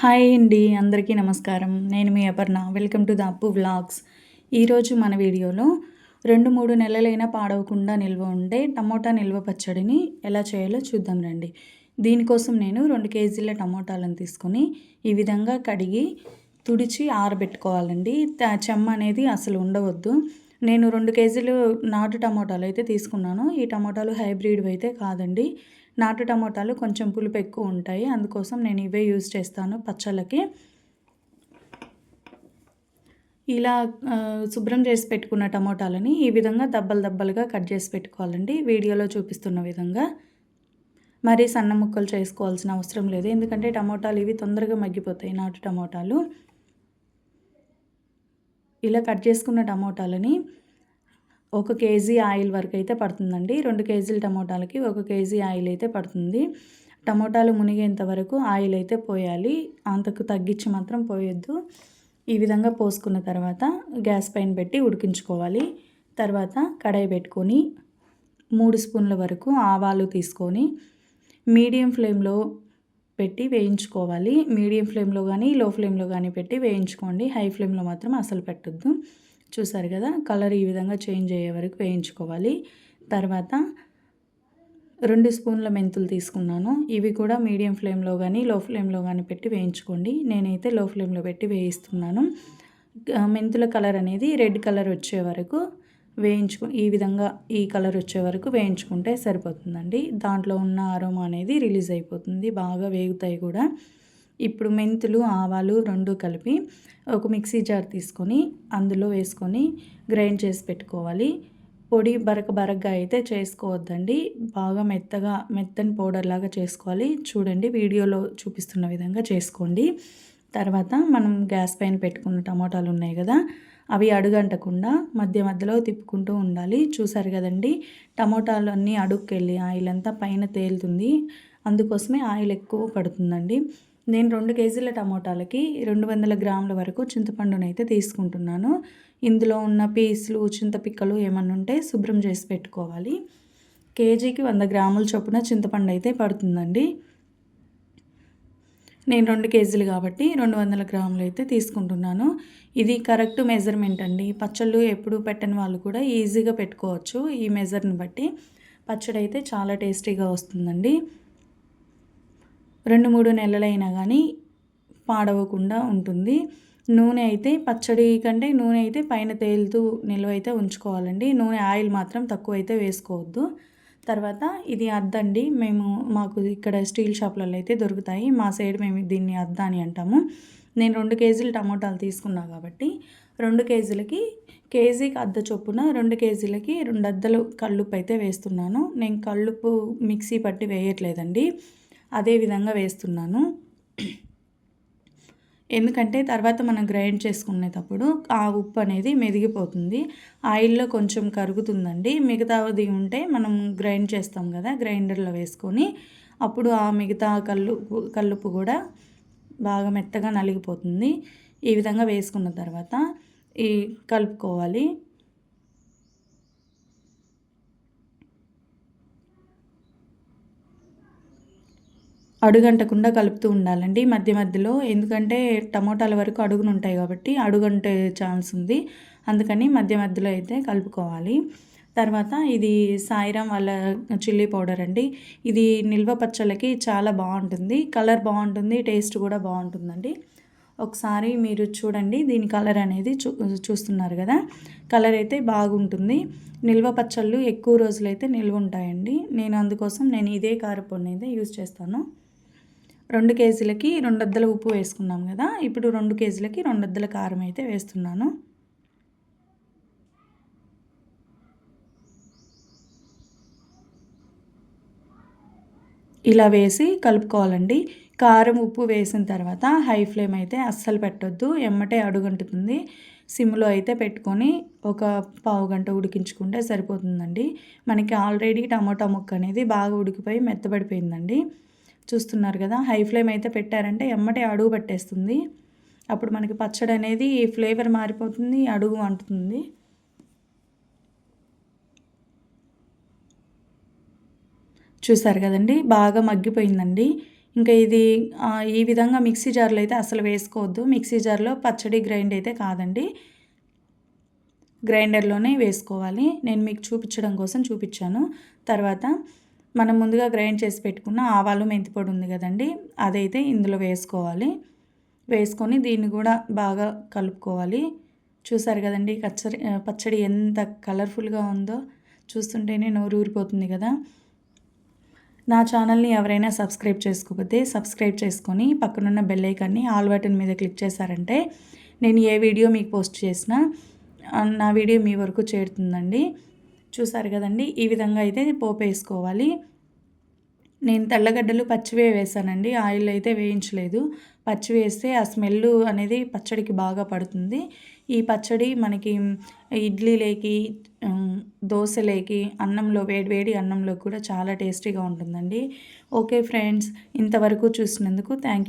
Hi అండి అందరికీ నమస్కారం. నేను మీ Aparna. Welcome to the Appu vlogs ఈరోజు మన వీడియోలో రెండు మూడు నెలలైనా పాడవకుండా నిల్వ ఉండే టమోటా నిల్వ పచ్చడిని ఎలా చేయాలో చూద్దాం రండి. దీనికోసం నేను రెండు కేజీల టమోటాలను తీసుకొని ఈ విధంగా కడిగి తుడిచి ఆరబెట్టుకోవాలండి. చెమ్మ అనేది అసలు ఉండవద్దు. నేను రెండు కేజీలు నాటు టమోటాలు అయితే తీసుకున్నాను. ఈ టమోటాలు హైబ్రిడ్ అయితే కాదండి. నాటు టమోటాలు కొంచెం పులుపు ఎక్కువ ఉంటాయి. అందుకోసం నేను ఇవే యూజ్ చేస్తాను పచ్చళ్ళకి. ఇలా శుభ్రం చేసి పెట్టుకున్న టమోటాలని ఈ విధంగా దబ్బలు దబ్బలుగా కట్ చేసి పెట్టుకోవాలండి. వీడియోలో చూపిస్తున్న విధంగా. మరీ సన్న ముక్కలు చేసుకోవాల్సిన అవసరం లేదు. ఎందుకంటే టమోటాలు ఇవి తొందరగా మగ్గిపోతాయి నాటు టమోటాలు. ఇలా కట్ చేసుకున్న టమోటాలని ఒక కేజీ ఆయిల్ వరకు అయితే పడుతుందండి. రెండు కేజీల టమోటాలకి ఒక కేజీ ఆయిల్ అయితే పడుతుంది. టమోటాలు మునిగేంత వరకు ఆయిల్ అయితే పోయాలి. అంతకు తగ్గించి మాత్రం పోయొద్దు. ఈ విధంగా పోసుకున్న తర్వాత గ్యాస్ పైన పెట్టి ఉడికించుకోవాలి. తర్వాత కడాయి పెట్టుకొని మూడు స్పూన్ల వరకు ఆవాలు తీసుకొని మీడియం ఫ్లేమ్లో పెట్టి వేయించుకోవాలి. మీడియం ఫ్లేమ్లో కానీ లో ఫ్లేమ్లో కానీ పెట్టి వేయించుకోండి. హై ఫ్లేమ్లో మాత్రం అసలు పెట్టద్దు. చూసారు కదా కలర్ ఈ విధంగా చేంజ్ అయ్యే వరకు వేయించుకోవాలి. తర్వాత రెండు స్పూన్ల మెంతులు తీసుకున్నాను. ఇవి కూడా మీడియం ఫ్లేమ్లో కానీ లో ఫ్లేమ్లో కానీ పెట్టి వేయించుకోండి. నేనైతే లో ఫ్లేమ్లో పెట్టి వేయిస్తున్నాను. మెంతుల కలర్ అనేది రెడ్ కలర్ వచ్చే వరకు వేయించుకు ఈ విధంగా ఈ కలర్ వచ్చే వరకు వేయించుకుంటే సరిపోతుందండి. దాంట్లో ఉన్న అరోమా అనేది రిలీజ్ అయిపోతుంది బాగా వేగుతాయి కూడా. ఇప్పుడు మెంతులు ఆవాలు రెండు కలిపి ఒక మిక్సీ జార్ తీసుకొని అందులో వేసుకొని గ్రైండ్ చేసి పెట్టుకోవాలి. పొడి బరక బరకగా అయితే చేసుకోవద్దండి. బాగా మెత్తగా మెత్తని పౌడర్ లాగా చేసుకోవాలి. చూడండి వీడియోలో చూపిస్తున్న విధంగా చేసుకోండి. తర్వాత మనం గ్యాస్ పైన పెట్టుకున్న టమాటాలు ఉన్నాయి కదా అవి అడుగంటకుండా మధ్య మధ్యలో తిప్పుకుంటూ ఉండాలి. చూసారు కదండి టమోటాలు అన్నీ అడుగుకెళ్ళి ఆయిల్ అంతా పైన తేలుతుంది. అందుకోసమే ఆయిల్ ఎక్కువ పడుతుందండి. నేను రెండు కేజీల టమోటాలకి రెండు వందల గ్రాముల వరకు చింతపండునైతే తీసుకుంటున్నాను. ఇందులో ఉన్న పీసులు చింతపిక్కలు ఏమన్నా ఉంటే శుభ్రం చేసి పెట్టుకోవాలి. కేజీకి వంద గ్రాముల చొప్పున చింతపండు అయితే పడుతుందండి. నేను రెండు కేజీలు కాబట్టి రెండు వందల గ్రాములు అయితే తీసుకుంటున్నాను. ఇది కరెక్ట్ మెజర్మెంట్ అండి. పచ్చళ్ళు ఎప్పుడు పెట్టని వాళ్ళు కూడా ఈజీగా పెట్టుకోవచ్చు ఈ మెజర్ని బట్టి. పచ్చడి అయితే చాలా టేస్టీగా వస్తుందండి. రెండు మూడు నెలలైనా కానీ పాడవకుండా ఉంటుంది. నూనె అయితే పచ్చడి కంటే నూనె అయితే పైన తేలుతూ నిల్వ అయితే ఉంచుకోవాలండి. నూనె ఆయిల్ మాత్రం తక్కువ అయితే వేసుకోవద్దు. తర్వాత ఇది అద్దండి. మేము మాకు ఇక్కడ స్టీల్ షాప్లలో అయితే దొరుకుతాయి. మా సైడ్ మేము దీన్ని అద్ద అని అంటాము. నేను రెండు కేజీలు టమోటాలు తీసుకున్నా కాబట్టి రెండు కేజీలకి కేజీకి అద్ద చొప్పున రెండు కేజీలకి రెండు అద్దలు కల్లుప్పు అయితే వేస్తున్నాను. నేను కల్లుప్పు మిక్సీ పట్టి వేయట్లేదండి. అదే విధంగా వేస్తున్నాను. ఎందుకంటే తర్వాత మనం గ్రైండ్ చేసుకునేటప్పుడు ఆ ఉప్పు అనేది మెదిగిపోతుంది. ఆయిల్లో కొంచెం కరుగుతుందండి. మిగతాది ఉంటే మనం గ్రైండ్ చేస్తాం కదా గ్రైండర్లో వేసుకొని అప్పుడు ఆ మిగతా కల్లు కల్లుపు కూడా బాగా మెత్తగా నలిగిపోతుంది. ఈ విధంగా వేసుకున్న తర్వాత ఈ కలుపుకోవాలి. అడుగంటకుండా కలుపుతూ ఉండాలండి మధ్య మధ్యలో. ఎందుకంటే టమోటాల వరకు అడుగును ఉంటాయి కాబట్టి అడుగంటే ఛాన్స్ ఉంది. అందుకని మధ్య మధ్యలో అయితే కలుపుకోవాలి. తర్వాత ఇది సాయిరం వాళ్ళ చిల్లీ పౌడర్ అండి. ఇది నిల్వ పచ్చళ్ళకి చాలా బాగుంటుంది. కలర్ బాగుంటుంది టేస్ట్ కూడా బాగుంటుందండి. ఒకసారి మీరు చూడండి దీని కలర్ అనేది చూ చూస్తున్నారు కదా. కలర్ అయితే బాగుంటుంది. నిల్వ పచ్చళ్ళు ఎక్కువ రోజులైతే నిల్వ ఉంటాయండి. నేను అందుకోసం నేను ఇదే కారపొడిని అయితే యూజ్ చేస్తాను. రెండు కేజీలకి రెండొద్దల ఉప్పు వేసుకున్నాం కదా. ఇప్పుడు రెండు కేజీలకి రెండొద్దల కారం అయితే వేస్తున్నాను. ఇలా వేసి కలుపుకోవాలండి. కారం ఉప్పు వేసిన తర్వాత హై ఫ్లేమ్ అయితే అస్సలు పెట్టొద్దు. ఎమ్మటే అడుగంటుతుంది. సిమ్లో అయితే పెట్టుకొని ఒక పావు గంట ఉడికించుకుంటే సరిపోతుందండి. మనకి ఆల్రెడీ టమోటా ముక్క అనేది బాగా ఉడికిపోయి మెత్తబడిపోయిందండి. చూస్తున్నారు కదా హై ఫ్లేమ్ అయితే పెట్టారంటే ఎమ్మటే అడుగు పట్టేస్తుంది. అప్పుడు మనకి పచ్చడి అనేది ఫ్లేవర్ మారిపోతుంది అడుగు అంటుతుంది. చూసారు కదండి బాగా మగ్గిపోయిందండి. ఇంకా ఇది ఈ విధంగా మిక్సీ జార్లో అయితే అసలు వేసుకోవద్దు. మిక్సీ జార్లో పచ్చడి గ్రైండ్ అయితే కాదండి. గ్రైండర్లోనే వేసుకోవాలి. నేను మీకు చూపించడం కోసం చూపించాను. తర్వాత మనం ముందుగా గ్రైండ్ చేసి పెట్టుకున్న ఆవాలు మెంతిపొడి ఉంది కదండి అదైతే ఇందులో వేసుకోవాలి. వేసుకొని దీన్ని కూడా బాగా కలుపుకోవాలి. చూసారు కదండి పచ్చడి పచ్చడి ఎంత కలర్ఫుల్గా ఉందో. చూస్తుంటేనే నోరు ఊరిపోతుంది కదా. నా ఛానల్ని ఎవరైనా సబ్స్క్రైబ్ చేసుకోకపోతే సబ్స్క్రైబ్ చేసుకొని పక్కనున్న బెల్ ఐకాన్ని ఆల్ బటన్ మీద క్లిక్ చేశారంటే నేను ఏ వీడియో మీకు పోస్ట్ చేసినా నా వీడియో మీ వరకు చేరుతుందండి. చూసారు కదండి ఈ విధంగా అయితే పోపు వేసుకోవాలి. నేను తెల్లగడ్డలు పచ్చివే వేసానండి ఆయిల్ అయితే వేయించలేదు. పచ్చి వేస్తే ఆ స్మెల్ అనేది పచ్చడికి బాగా పడుతుంది. ఈ పచ్చడి మనకి ఇడ్లీలేకి దోశలేకి అన్నంలో వేడి వేడి అన్నంలో కూడా చాలా టేస్టీగా ఉంటుందండి. ఓకే ఫ్రెండ్స్ ఇంతవరకు చూసినందుకు థ్యాంక్ యూ